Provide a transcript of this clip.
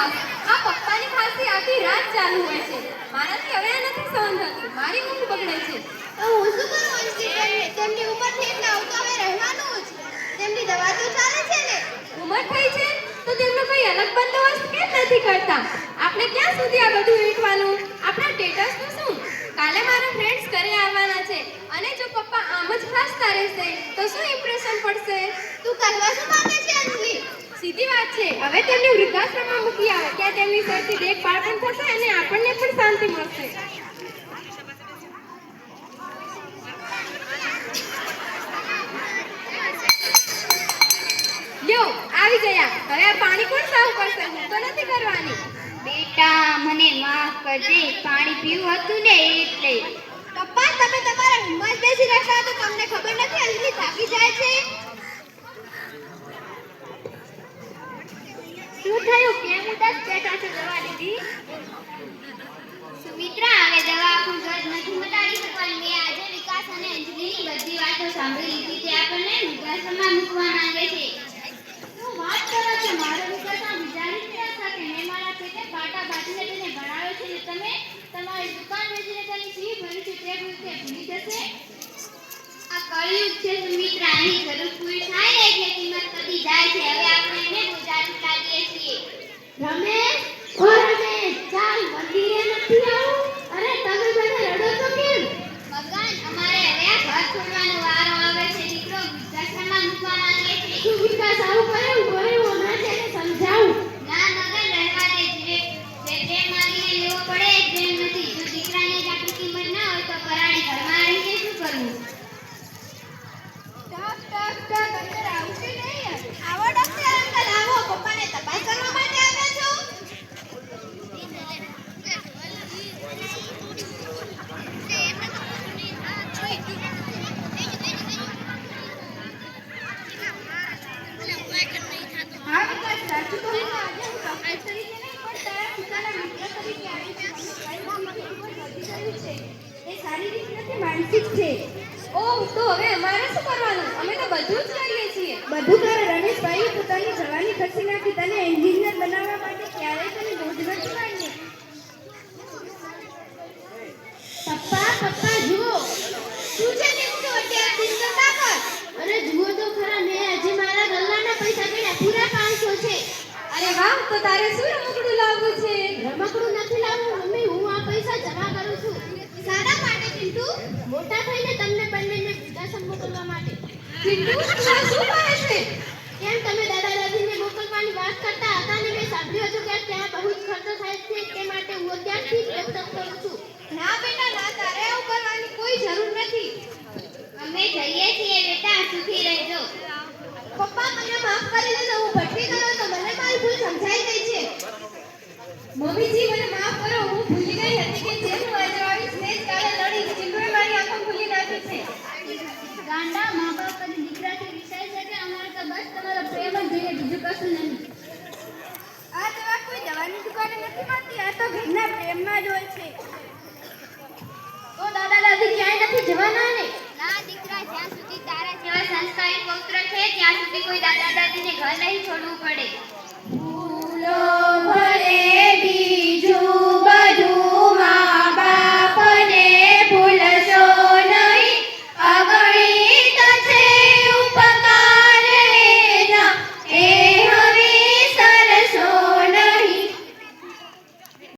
બાપ આ પપ્પાની ખાંસી આખી રાત ચાલુ હોય છે. મારાથી હવે નથી સહન થતું. મારી ઊંઘ બગડે છે. તો હું શું કરું અંશી તેમની ઉંમર થઈ એટલે આવું તો હવે રહેવાનું જ. તેમની દવા તો ચાલે છે ને? ઉંમર થઈ છે તો તેમનો કોઈ અલગ બંદોબસ્ત કેમ નથી કરતા? આપણે ક્યાં સુધી આ બધું વેઠવાનું આપણા સ્ટેટસનું શું? કાલે મારા ફ્રેન્ડ્સ ઘરે આવવાના છે અને જો પપ્પા આમ જ ખાસતા રહેશે તો શું ઇમ્પ્રેશન પડશે? તું કરવા શું માંગે સીધી વાત છે. હવે તેમને વૃદ્ધાશ્રમમાં મૂકી આવે. ત્યાં તેમની સરખી દેખભાળ પણ થશે અને આપણને પણ શાંતિ મળશે. લ્યો આવી ગયા. હવે આ પાણી કોણ સાફ કરશે? હું તો નથી કરવાની. બેટા મને માફ કરજે. પાણી પીવું હતું ને એટલે. પપ્પા તમે તમારા રૂમમાં જ બેસી રહેતા તો તમને ખબર નથી અંજલિ થાકી જાય છે. શું થયું? કેમ ઉદાસ બેઠા છો દવા દીધી? સુમિત્રા હવે દવા આપણું દર્દ નથી મટાડી શકવાની. મેં આજે વિકાસ અને અંજલિની બધી વાતો સાંભળી લીધી તે આપણને વૃદ્ધાશ્રમમાં મૂકવા માંગે છે. શું વાત કરો છો? મારો વિકાસમાં આ વિચારી કે મેં મારા પેટે પાટા બાંધીને તેને ભણાવ્યો છે? ને તમે તમારી દુકાન વેચીને તેની ફી ભરી છે તે ભૂલી જશે? આ કળિયુગ છે સુમિત્રા અહીં જરૂર પૂરી થાય ને એટલે કિંમત વધી જાય છે હવે આપણે એને બોજાથી લાગીએ છીએ રમેશ ઓ રમેશ ચાલ મંદિરે નથી આવું અરે તમે બધા રડો છો કેમ ભગવાન અમારે હવે આ ઘર છોડવાનો વારો આવે છે દીકરો વૃદ્ધાશ્રમમાં મૂકવા માંગે છે શું વિકાસ આવું કરે ઊભો રહેવો ના તેને સમજાવું ના મગન રહેવા દે જે જે પ્રેમ માંગીને લેવો પડે એ પ્રેમ નથી જો દીકરાને જ આપણી કિંમત ના હોય તો પરાણે ઘરમાં રહીને શું કરવું ટક ટક ટક અંદર આવશે નહીં આવો ડોક્ટર અંકલ આવો પપ્પાને તપાસ કરવા માટે આવ્યા છો હા વિકાસ સાચું કહું તો આજે હું ડોક્ટર તરીકે નહીં પણ તારા પિતાના મિત્ર તરીકે આવી છું મને શરીરમાં મગજ વધી ગયું છે એ શારીરિક નથી માનસિક છે. ઓ તો હવે અમારે શું કરવાનું? અમે તો બધું જ બધું કરે રમેશભાઈ પોતાની જવાની ખર્ચી નાખી તને એન્જિનિયર બનાવવા માટે ક્યારેય તને બોજ નથી માની પપ્પા પપ્પા જુઓ શું છે નિમતો અત્યારે ચિંતા ના કર અરે જુઓ તો ખરા મેં આજે મારા ગલ્લાના પૈસા ગણ્યા પૂરા 500 છે. અરે વાહ તો તારે શું રમકડું લાવવું છે? રમકડું નથી લાવવું મમ્મી હું આ પૈસા જમા કરું છું. સારા માટે ચિંટુ. મોટા થઈને તમને બંનેને વૃદ્ધાશ્રમ મોકલવા માટે. ચિંટુ તું શું કહે છે? કેમ તમે દાદા દાદીને મોકલવાની વાત કરતા હતા ને મેં સાંભળ્યું હતું કે ત્યાં બહુ જ ખર્ચો થાય છે તે માટે હું અત્યારથી જ પ્રયત્ન કરું છું ના બેટા ના તારે આવું કરવાની કોઈ જરૂર નથી અમે જઈએ છીએ બેટા સુખી રહેજો પપ્પા મને તો હું ભટકી ગયો તો મને મારી ભૂલ સમજાઈ ગઈ છે. મમ્મીજી મને માફ કરો હું ભૂલી ગઈ હતી કે જેમ હું આજે આવીશ ને જ કાલે લડી ચિંટુએ મારી આંખો ખુલી નાખી છે. ગાંડા મા બાપ કદી દીકરાથી વિચારી શકે અમારે તો બસ તમારો પ્રેમ જ જોઈએ બીજું કશું નહીં. આ દવા કોઈ દવાની દુકાને નથી મળતી આ તો ઘરના પ્રેમમાં જ હોય છે. તો દાદા દાદી ક્યાંય નથી જવાના ને? ના દીકરા જ્યાં એક પૌત્ર છે ત્યાં સુધી કોઈ દાદા દાદીને ઘર નહીં છોડવું પડે.